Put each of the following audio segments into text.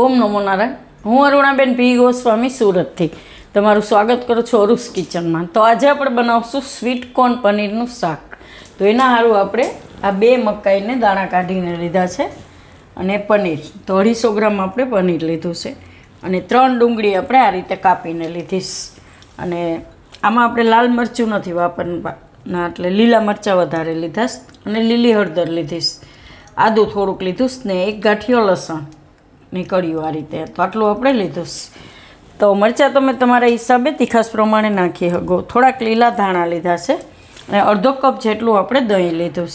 ઓમ નમો નારાયણ હું અરુણાબેન પી. ગોસ્વામી સુરતથી. તમારું સ્વાગત કરું છું અરુસ કિચનમાં. તો આજે આપણે બનાવશું સ્વીટ કોર્ન પનીરનું શાક. તો એના સારું આપણે આ બે મકાઈને દાણા કાઢીને લીધા છે અને પનીર. તો અઢીસો ગ્રામ આપણે પનીર લીધું છે અને ત્રણ ડુંગળી આપણે આ રીતે કાપીને લીધીશ અને આમાં આપણે લાલ મરચું નથી વાપરવાના, એટલે લીલા મરચાં વધારે લીધાશ અને લીલી હળદર લીધીશ આદું થોડુંક લીધું ને એક ગાંઠિયો લસણ. નીકળ્યું આ રીતે. તો આટલું આપણે લીધું. તો મરચાં તમે તમારા હિસાબે તીખાસ પ્રમાણે નાખી શકો. થોડાક લીલા ધાણા લીધા છે અને અડધો કપ જેટલું આપણે દહીં લીધું.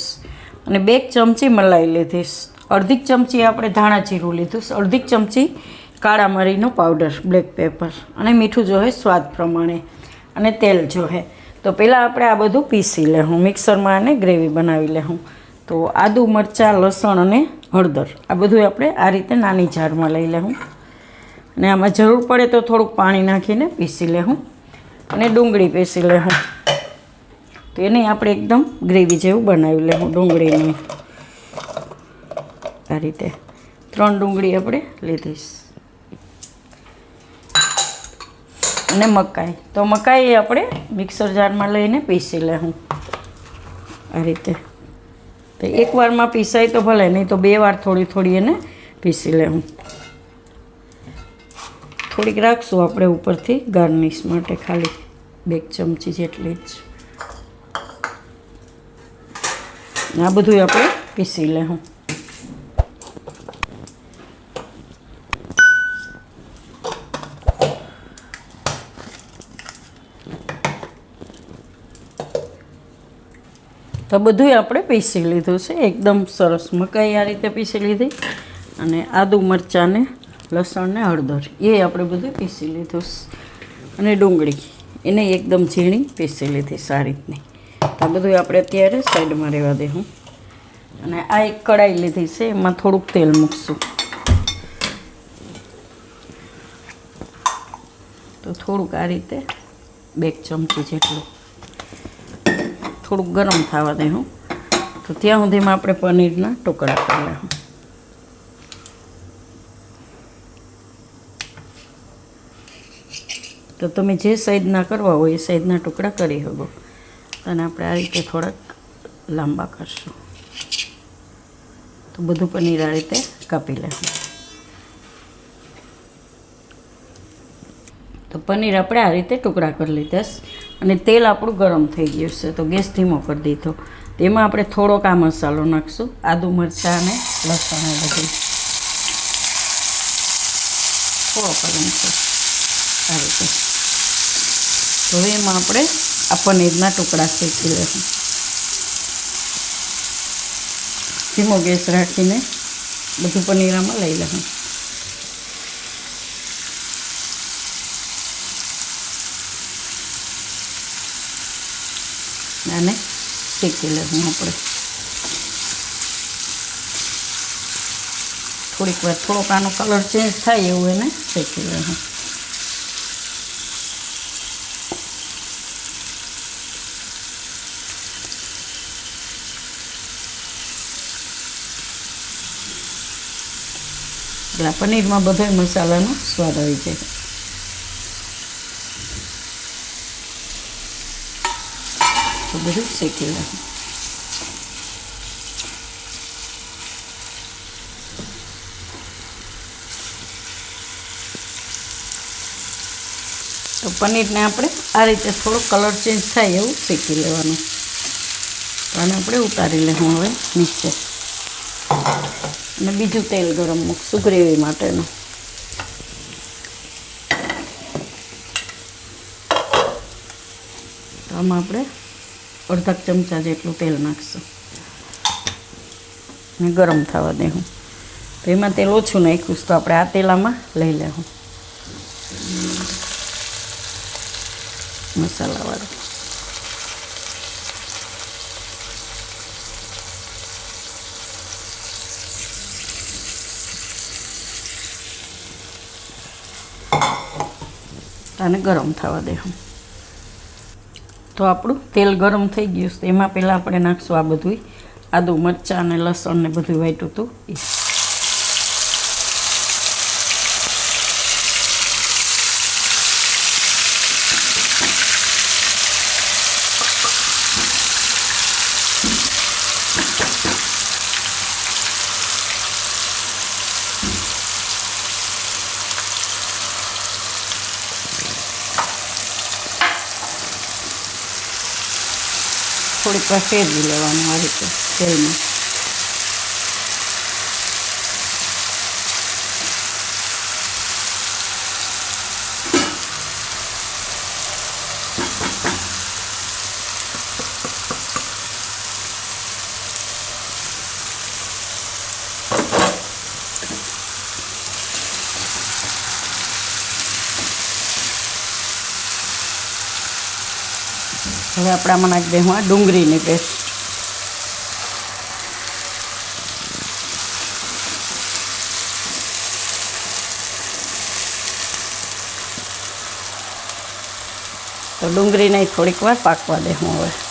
અને બે ચમચી મલાઈ લીધીશ અડધી ચમચી આપણે ધાણા જીરું લીધું. અડધી ચમચી કાળા મરીનો પાવડર, બ્લેક પેપર અને મીઠું જોહે સ્વાદ પ્રમાણે અને તેલ જોહે તો પહેલાં આપણે આ બધું પીસી લેવું મિક્સરમાં અને ગ્રેવી બનાવી લેવું તો આદુ મરચાં, લસણ અને હળદર. આ બધું આપણે આ રીતે નાની જારમાં લઈ લેવું અને આમાં જરૂર પડે તો થોડુંક પાણી નાખીને પીસી લેવું અને ડુંગળી પીસી લેવું તો એને આપણે એકદમ ગ્રેવી જેવું બનાવી લેવું ડુંગળીની. આ રીતે ત્રણ ડુંગળી આપણે લીધીશ. અને મકાઈ. તો મકાઈ આપણે મિક્સર જારમાં લઈને પીસી લેવું આ રીતે. તો એક વારમાં પીસાય તો ભલે, નહીં તો બે વાર થોડી થોડી એને પીસી લેવું. થોડીક રાખશું આપણે ઉપરથી ગાર્નિશ માટે ખાલી બે ચમચી જેટલી જ. આ બધું આપણે પીસી લેવું. તો બધુંય આપણે પીસી લીધું છે. એકદમ સરસ મકાઈ આ રીતે પીસી લીધી. અને આદુ મરચાંને લસણને હળદર. એ આપણે બધું પીસી લીધું અને ડુંગળી. એને એકદમ ઝીણી પીસી લીધી સારી રીતની. તો બધું આપણે અત્યારે સાઈડમાં રહેવા દેવું અને આ એક કડાઈ લીધી છે, એમાં થોડુંક તેલ મૂકશું. તો થોડુંક આ રીતે, બે ચમચી જેટલું. થોડુંક ગરમ થવા દેવું તો ત્યાં સુધીમાં આપણે પનીરના ટુકડા કરી લઉં તો તમે જે સાઈઝના કરવા હોય એ સાઈઝના ટુકડા કરી શકો. અને આપણે આ રીતે થોડાક લાંબા કરશું. તો બધું પનીર આ રીતે કાપી લેવું તો પનીર આપણે આ રીતે ટુકડા કરી લીધા. અને તેલ આપણું ગરમ થઈ ગયું છે, તો ગેસ ધીમો કરી દીધો. તેમાં આપણે થોડોક આ મસાલો નાખશું, આદુ મરચાં અને લસણ એ બધું. થોડો ગરમ છે હવે એમાં આપણે આ પનીરના ટુકડા શેકી લઈશું ધીમો ગેસ રાખીને બધું પનીરામાં લઈ લેવું આને શેકી લેવું આપણે. થોડીક વાર થોડોક આનો કલર ચેન્જ થાય એવું એને શેકી લેવું એટલે પનીરમાં બધા મસાલાનો સ્વાદ આવી જાય. તો બધું શેકી લેવું તો પનીરને આપણે આ રીતે થોડો કલર ચેન્જ થાય એવું શેકી લેવાનું. તો આને આપણે ઉતારી લેવું હવે નીચે. અને બીજું તેલ ગરમ મૂકશું ગ્રેવી માટેનું. આમાં આપણે અડધા ચમચા જેટલું તેલ નાખશું. ને ગરમ થવા દેવું તો એમાં તેલ ઓછું નાખ્યું તો આપણે આ તેલામાં લઈ લેવું મસાલાવાળું. અને ગરમ થવા દેવું તો આપણું તેલ ગરમ થઈ ગયું છે. એમાં પહેલાં આપણે નાખશું આ બધું આદુ, મરચાં અને લસણ ને બધું વાટ્યું હતું એ થોડીક વાર ફેરવી લેવાનું આ રીતે તેલમાં હવે આપણે આમાં નાખી દઈશું આ ડુંગળીની પેસ્ટ. તો ડુંગળીને થોડીક વાર પાકવા દઈશું હવે.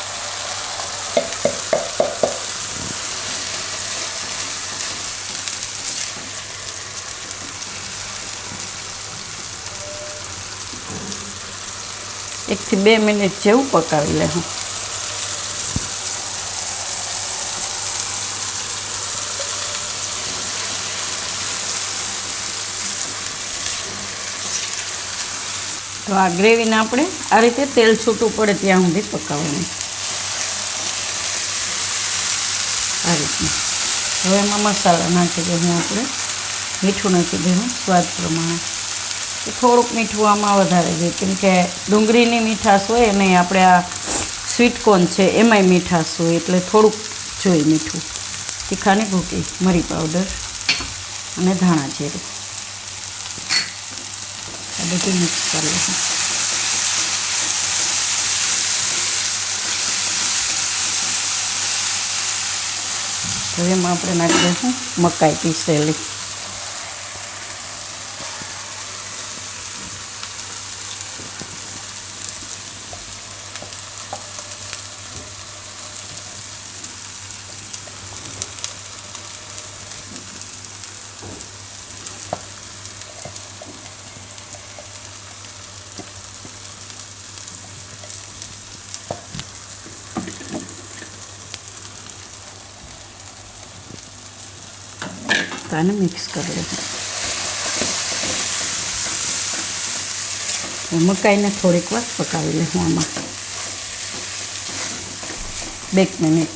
એકથી બે મિનિટ જેવું પકાવી લેવું. તો આ ગ્રેવીને આપણે આ રીતે તેલ છૂટું પડે ત્યાં સુધી પકાવવાનું. આ રીતનું હવે એમાં મસાલા નાખી દઈશું આપણે. મીઠું નાખી દઈશું સ્વાદ પ્રમાણે. થોડુંક મીઠું આમાં વધારે જોઈએ. કેમ કે ડુંગળીની મીઠાશ હોય અને આપણે આ સ્વીટકોર્ન છે, એમાંય મીઠાશ હોય એટલે થોડુંક જોઈએ મીઠું. તીખાની ભૂકી, મરી પાવડર અને ધાણા જીરું. આ બધું મિક્સ કરી લઈશું તો એમાં આપણે નાખી દઈશું મકાઈ પીસેલી. આને મિક્સ કરી લઈશું મકાઈને થોડીક વાર પકાવી લઈશું આમાં બે મિનિટ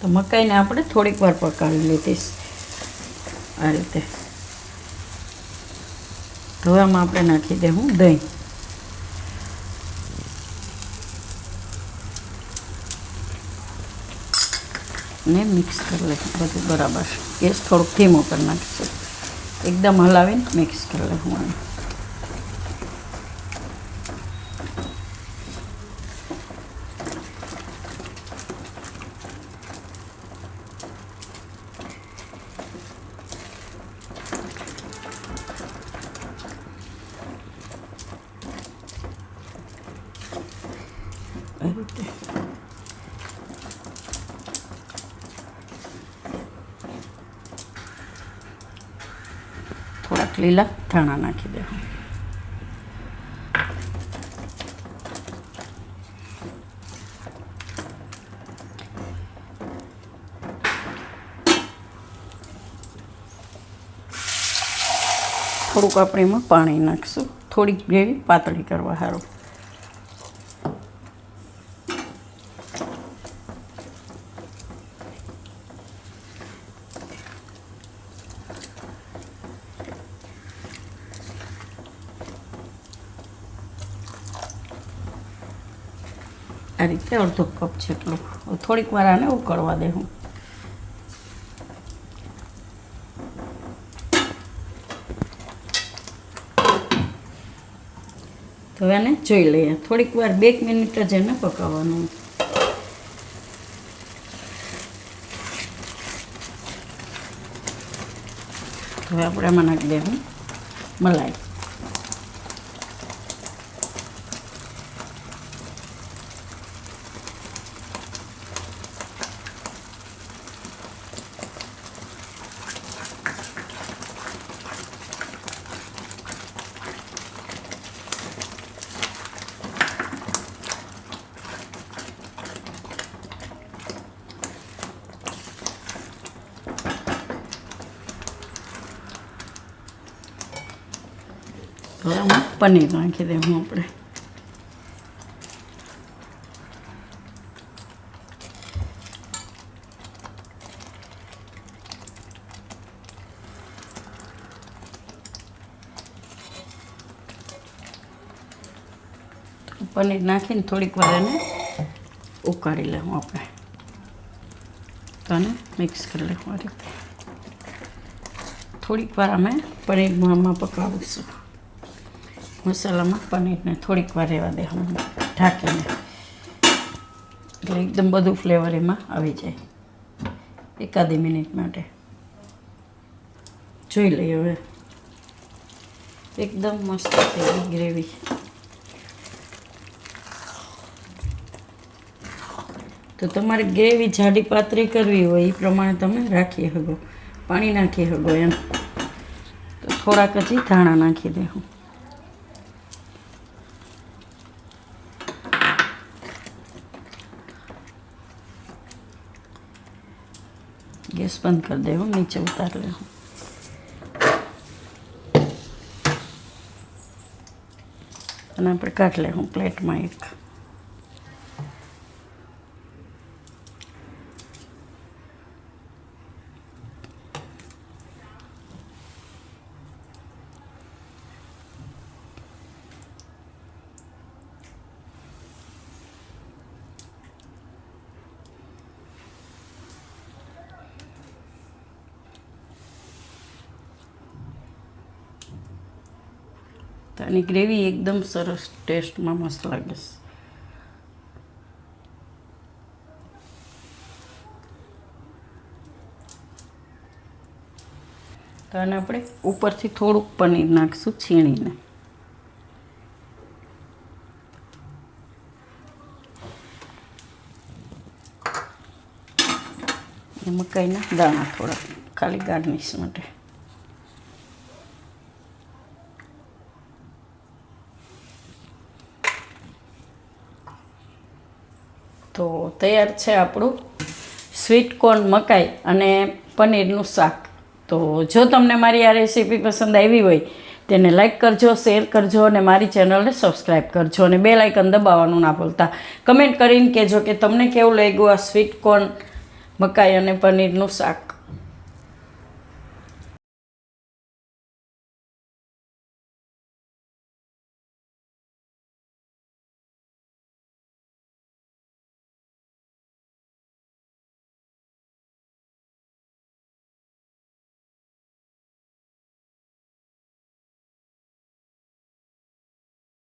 તો મકાઈને આપણે થોડીક વાર પકાવી લીધીશ આ રીતે આમાં આપણે નાખી દઈશું દહીં ને મિક્સ કરી લઈશું બધું બરાબર. છે ગેસ થોડુંક ધીમો કરી નાખીશું. એકદમ હલાવીને મિક્સ કરી લઈશું. થોડાક લીલા ધાણા નાખી દે. થોડુંક આપણે એમાં પાણી નાખીશું. થોડીક ગ્રેવી પાતળી કરવા સારું આ રીતે અડધો કપ જેટલું. થોડીક વાર આને ઉકળવા દેવું તો એને જોઈ લઈએ. થોડીક વાર બે મિનિટ જ એને પકાવવાનું હવે આપણે આમાં નાખી દેવું. મલાઈ. પનીર નાખી દેવું આપણે. પનીર નાખીને થોડીક વાર એને ઉકાળી લેવું આપણે. તને મિક્સ કરી લેવું આ રીતે. થોડીક વાર અમે પનીર મામાં પકાવીશું. મસાલામાં પનીરને થોડીક વાર રહેવા દે હું ઢાંકીને. એટલે એકદમ બધું ફ્લેવર એમાં આવી જાય. એકાદી મિનિટ માટે. જોઈ લઈએ હવે. એકદમ મસ્ત થઈ ગ્રેવી. તો તમારે ગ્રેવી જાડી પાતળી કરવી હોય એ પ્રમાણે તમે રાખી શકો. પાણી નાખી શકો એમ. તો થોડાક હજી ધાણા નાખી દેવું ગેસ બંધ કરી દેવું નીચે ઉતાર લેવું અને આપણે કાઢ લેવું પ્લેટમાં એક આની ગ્રેવી એકદમ સરસ ટેસ્ટમાં મસ્ત લાગે છે. તો આને આપણે ઉપરથી થોડુંક પનીર નાખીશું છીણીને. મકાઈના દાણા થોડા, ખાલી ગાર્નિશ માટે. તો તૈયાર છે આપણું સ્વીટ કોર્ન મકાઈ અને પનીરનું શાક. તો જો તમને મારી આ રેસીપી પસંદ આવી હોય, તેને લાઇક કરજો શેર કરજો અને મારી ચેનલને સબસ્ક્રાઈબ કરજો અને બે લાઇકન દબાવવાનું ના ભૂલતા. કમેન્ટ કરીને કહેજો કે તમને કેવું લાગ્યું આ સ્વીટ કોર્ન મકાઈ અને પનીરનું શાક.